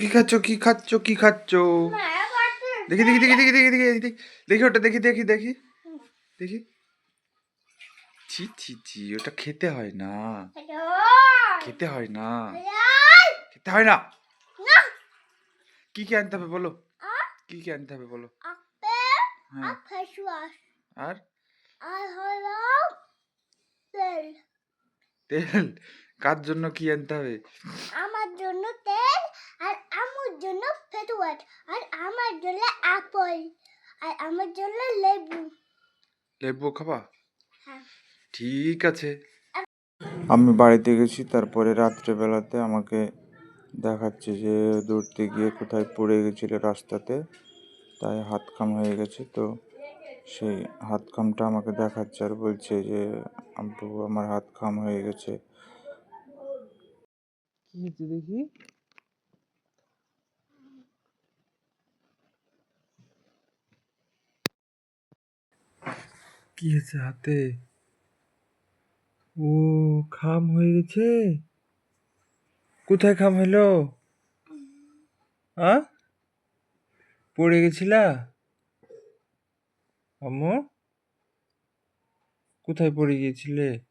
কি খাচ্ছ? কি খাচ্ছ? কি খাচ্ছ? দেখি দেখি দেখি দেখি দেখি দেখি দেখি দেখি ওটা দেখি দেখি দেখি। দেখি। ছি ছি ছি ওটা খেতে হয় না। খেতে হয় না। খেতে হয় না। কি কি আনতে হবে বলো? কি কি আনতে হবে বলো? হ্যাঁ। আর তেল। কার জন্য কি আনতে হবে আমার জন্য তেল আর আমার জন্য আর আমার জন্য আপেল আর আমার জন্য লেবু। লেবু খাবা? হ্যাঁ। ঠিক আছে। আমি বাড়িতে গেছি তারপরে রাত্রেবেলাতে আমাকে দেখাচ্ছে যে দৌড়তে গিয়ে কোথায় পড়ে গেছিল রাস্তাতে তাই হাত খাম হয়ে গেছে তো সেই হাত খামটা আমাকে দেখাচ্ছে আর বলছে যে আব্বু আমার হাত খাম হয়ে গেছে। কি দেখি? কি হয়েছে হাতে। ও খাম হয়ে গেছে? কোথায় খাম হলো? আ পড়ে গেছিলা? আম্মু? কোথায় পড়ে গিয়েছিলে?